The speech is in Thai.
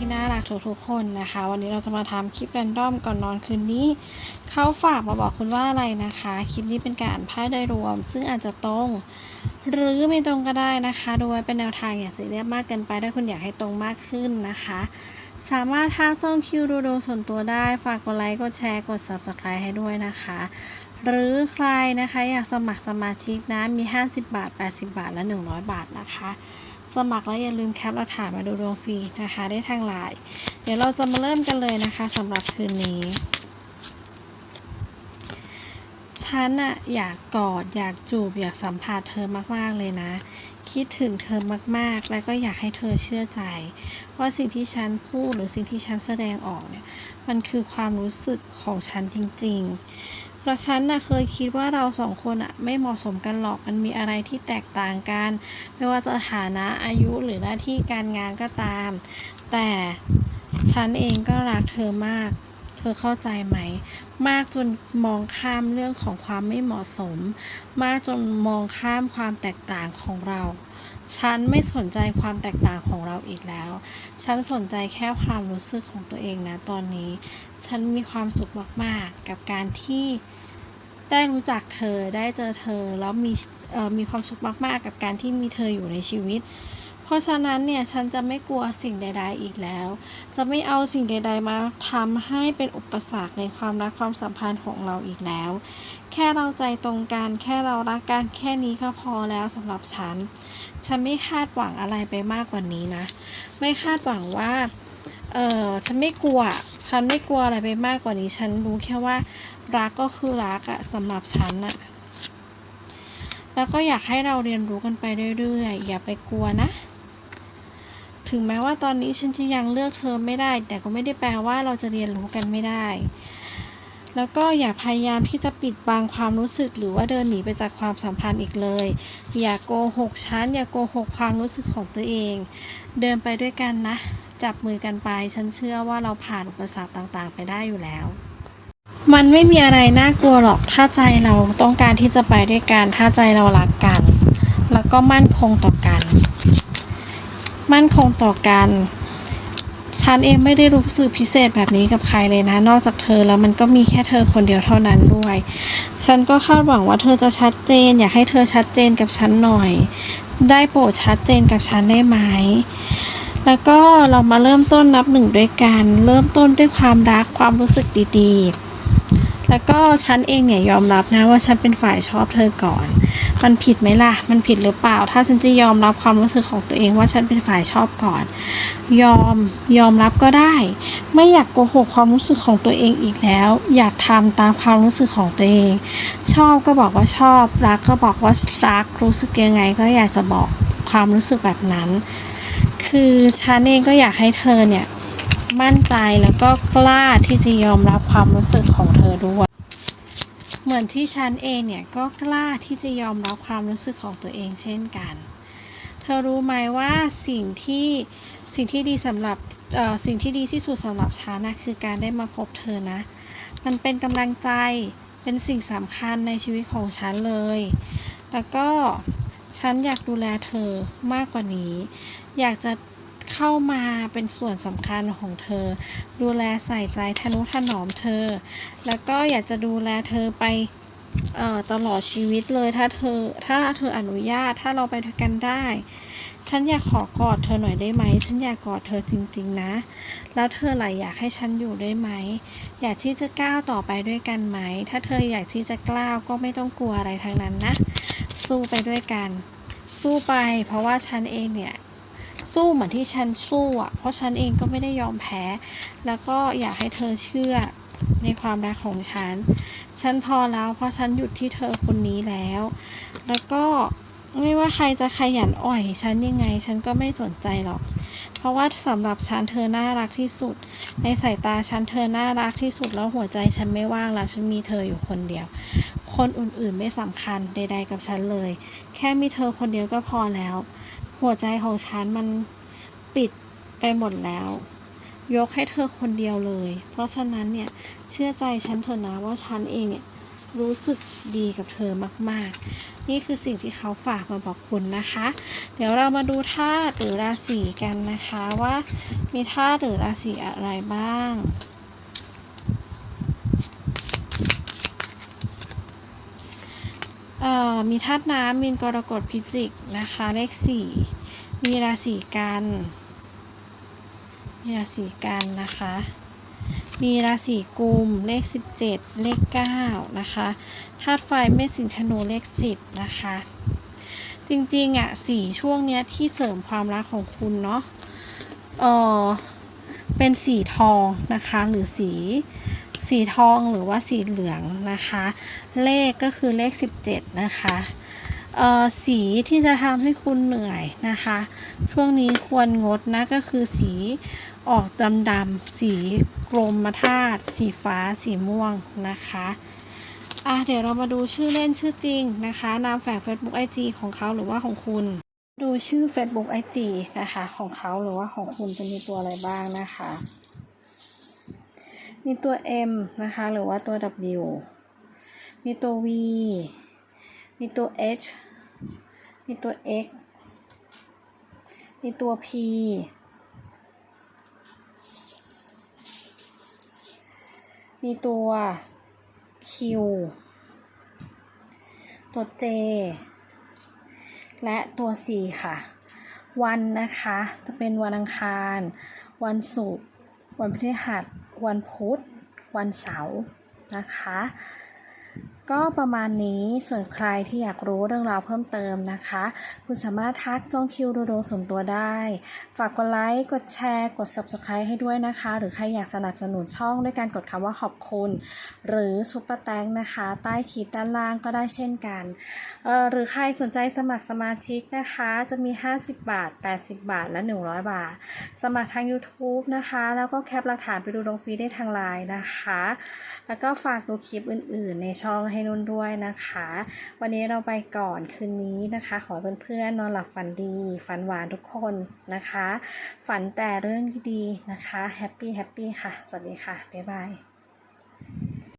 ที่น่ารักทุกๆคนนะคะ วันนี้เราจะมาทำคลิปแรนดอมก่อนนอนคืนนี้ เขาฝากมาบอกคุณว่าอะไรนะคะ คลิปนี้เป็นการพ่ายโดยรวม ซึ่งอาจจะตรง หรือไม่ตรงก็ได้นะคะ โดยเป็นแนวทางอย่าซียเรียสมากเกินไปถ้าคุณอยากให้ตรงมากขึ้นนะคะ สามารถทักช่องคิวดูดูส่วนตัวได้ ฝากกดไลค์กดแชร์กด subscribe ให้ด้วยนะคะ หรือใครนะคะอยากสมัครสมาชิกนะมี 50 บาท 80 บาทและ 100 บาทนะคะ สมัครแล้วอย่าลืมแคปหลักฐานมาดูดวงฟรีนะคะ ได้ทางไลน์เดี๋ยวเราจะมาเริ่มกันเลยนะคะสำหรับคืนนี้ฉันอะอยากกอดอยากจูบอยากสัมผัสเธอมากๆเลยนะ คิดถึงเธอมากๆ แล้วก็อยากให้เธอเชื่อใจว่าสิ่งที่ฉันพูดหรือสิ่งที่ฉันแสดงออกเนี่ยมันคือความรู้สึกของฉันจริง ๆ เพราะฉันน่ะเคยคิดว่าเราสองคนอะไม่เหมาะสมกันหรอกมันมีอะไรที่แตกต่างกัน ไม่ว่าจะฐานะอายุหรือหน้าที่การงานก็ตาม แต่ฉันเองก็รักเธอมาก เธอเข้าใจไหม มากจนมองข้ามเรื่องของความไม่เหมาะสม มากจนมองข้ามความแตกต่างของเรา ฉันไม่สนใจความแตกต่างของเราอีกแล้ว ฉันสนใจแค่ความรู้สึกของตัวเองนะตอนนี้ ฉันมีความสุขมากๆ กับการที่ได้รู้จักเธอได้เจอเธอแล้วมีมีความสุขมากๆ กับการที่มีเธออยู่ในชีวิต ราะฉะนั้นเนี่ยฉันจะไม่กลัวสิ่งใด ๆ อีกแล้ว จะไม่เอาสิ่งใด ๆ มาทำให้เป็นอุปสรรคในความรักความสัมพันธ์ของเราอีกแล้ว แค่เราใจตรงกันแค่เรารักกันแค่นี้ก็พอแล้วสำหรับฉัน ฉันไม่คาดหวังอะไรไปมากกว่านี้นะ ไม่คาดหวังว่าเออฉันไม่กลัว ฉันไม่กลัวอะไรไปมากกว่านี้ ฉันรู้แค่ว่ารักก็คือรักอะสำหรับฉันอะแล้วก็อยากให้เราเรียนรู้กันไปเรื่อยๆ อย่าไปกลัวนะ ถึงแม้ว่าตอนนี้ฉันจะยังเลือกเธอไม่ได้ แต่ก็ไม่ได้แปลว่าเราจะเรียนรู้กันไม่ได้ แล้วก็อย่าพยายามที่จะปิดบังความรู้สึกหรือว่าเดินหนีไปจากความสัมพันธ์อีกเลย อย่าโกหกฉันอย่าโกหกความรู้สึกของตัวเอง เดินไปด้วยกันนะ จับมือกันไป ฉันเชื่อว่าเราผ่านอุปสรรคต่างๆ ไปได้อยู่แล้วมันไม่มีอะไรน่ากลัวหรอก ถ้าใจเราต้องการที่จะไปด้วยกัน ถ้าใจเรารักกัน แล้วก็มั่นคงต่อกัน มั่นคงต่อกัน ฉันเองไม่ได้รู้สึกพิเศษแบบนี้กับใครเลยนะ นอกจากเธอแล้วมันก็มีแค่เธอคนเดียวเท่านั้นด้วย ฉันก็คาดหวังว่าเธอจะชัดเจน อยากให้เธอชัดเจนกับฉันหน่อย ได้โปรดชัดเจนกับฉันได้ไหมแล้วก็เรามาเริ่มต้นนับหนึ่งด้วยกันเริ่มต้นด้วยความรักความรู้สึกดีๆ แล้วก็ฉันเองเนี่ยยอมรับนะว่าฉันเป็นฝ่ายชอบเธอก่อน มันผิดไหมล่ะ มันผิดหรือเปล่า ถ้าฉันจะยอมรับความรู้สึกของตัวเองว่าฉันเป็นฝ่ายชอบก่อน ยอม ยอมรับก็ได้ ไม่อยากโกหกความรู้สึกของตัวเองอีกแล้ว อยากทำตามความรู้สึกของตัวเอง ชอบก็บอกว่าชอบ รักก็บอกว่ารัก รู้สึกยังไงก็อยากจะบอกความรู้สึกแบบนั้น คือฉันเองก็อยากให้เธอเนี่ย มั่นใจแล้วก็กล้าที่จะยอมรับความรู้สึกของเธอด้วย เหมือนที่ฉันเองเนี่ยก็กล้าที่จะยอมรับความรู้สึกของตัวเองเช่นกัน เธอรู้ไหมว่าสิ่งที่สิ่งที่ดีสำหรับสิ่งที่ดีที่สุดสำหรับฉันนะคือการได้มาพบเธอนะ มันเป็นกำลังใจเป็นสิ่งสำคัญในชีวิตของฉันเลย แล้วก็ฉันอยากดูแลเธอมากกว่านี้ อยากจะ เข้ามาเป็นส่วนสำคัญของเธอ ดูแลใส่ใจทนุถนอมเธอ แล้วก็อยากจะดูแลเธอไปออตลอดชีวิตเลยถ้าเธอถ้าเธออนุญาตถ้าเราไปด้วยกันได้ ฉันอยากขอกอดเธอหน่อยได้ไหม ฉันอยากกอดเธอจริง ๆ นะ แล้วเธอล่ะอยากให้ฉันอยู่ได้ไหม อยากที่จะก้าวต่อไปด้วยกันไหม ถ้าเธออยากที่จะกล้าวก็ไม่ต้องกลัวอะไรทั้งนั้นนะ สู้ไปด้วยกัน สู้ไป เพราะว่าฉันเองเนี่ย สู้เหมือนที่ฉันสู้อะ เพราะฉันเองก็ไม่ได้ยอมแพ้ แล้วก็อยากให้เธอเชื่อในความรักของฉัน ฉันพอแล้วเพราะฉันหยุดที่เธอคนนี้แล้ว แล้วก็ไม่ว่าใครจะขยันอ่อยฉันยังไง ฉันก็ไม่สนใจหรอก เพราะว่าสำหรับฉันเธอน่ารักที่สุด ในสายตาฉันเธอน่ารักที่สุดแล้วหัวใจฉันไม่ว่างแล้ว ฉันมีเธออยู่คนเดียว คนอื่นๆไม่สำคัญใดๆกับฉันเลย แค่มีเธอคนเดียวก็พอแล้ว หัวใจของฉันมันปิดไปหมดแล้ว ยกให้เธอคนเดียวเลย เพราะฉะนั้นเนี่ยเชื่อใจฉันเถอะนะว่าฉันเองเนี่ยรู้สึกดีกับเธอมาก ๆ นี่คือสิ่งที่เขาฝากมาบอกคุณนะคะ เดี๋ยวเรามาดูธาตุหรือราศีกันนะคะว่ามีธาตุหรือราศีอะไรบ้าง เอ่อ มีธาตุน้ำมีนกรกฎพิจิกนะคะเลขสี่มีราศีกันมีราศีกันนะคะ มีราศีกุมเลข 17 เลข 9 นะคะธาตุไฟเมษสิงธนูเลข 10 นะคะ จริงๆอะสีช่วงเนี้ยที่เสริมความรักของคุณเนาะเออเป็นสีทองนะคะหรือสี สีทองหรือว่าสีเหลืองนะคะ เลขก็คือเลข 17 นะคะเอ่อสีที่จะทำให้คุณเหนื่อยนะคะ ช่วงนี้ควรงดนะก็คือสีออกดำดำๆสีกรมธาตุสีฟ้าสีม่วงนะคะอะเดี๋ยวเรามาดูชื่อเล่นชื่อจริงนะคะ นามแฝง Facebook IG ของเขาหรือว่าของคุณ ดูชื่อ Facebook IG นะคะ ของเขาหรือว่าของคุณจะมีตัวอะไรบ้างนะคะ มีตัว M นะคะ หรือว่าตัว W มีตัว V มีตัว H มีตัว X มีตัว P มีตัว Q ตัว J และตัว C ค่ะ วันนะคะ จะเป็นวันอังคาร วันศุกร์ วันพฤหัส วันพุธ วันเสาร์นะคะก็ประมาณนี้ส่วนใครที่อยากรู้เรื่องราวเพิ่มเติมนะคะ คุณสามารถทักจองคิวดูดวงส่วนตัวได้ ฝากกดไลค์กดแชร์ กด subscribe ให้ด้วยนะคะ หรือใครอยากสนับสนุนช่องด้วยการกดคำว่าขอบคุณ หรือซุปเปอร์แตงนะคะ ใต้คลิปด้านล่างก็ได้เช่นกันเอ่อหรือใครสนใจสมัครสมาชิกนะคะ จะมี 50 บาท 80 บาทและ 100 บาท สมัครทาง YouTube นะคะ แล้วก็แคปหลักฐานไปดูดวงฟรีได้ทางไลน์นะคะ แล้วก็ฝากดูคลิปอื่น ๆ ในช่องให้นุ่นด้วยนะคะ วันนี้เราไปก่อนคืนนี้นะคะ ขอเพื่อนๆนอนหลับฝันดี ฝันหวานทุกคนนะคะ ฝันแต่เรื่องดีๆนะคะแฮปปี้แฮปปี้ค่ะ สวัสดีค่ะ บ๊ายบาย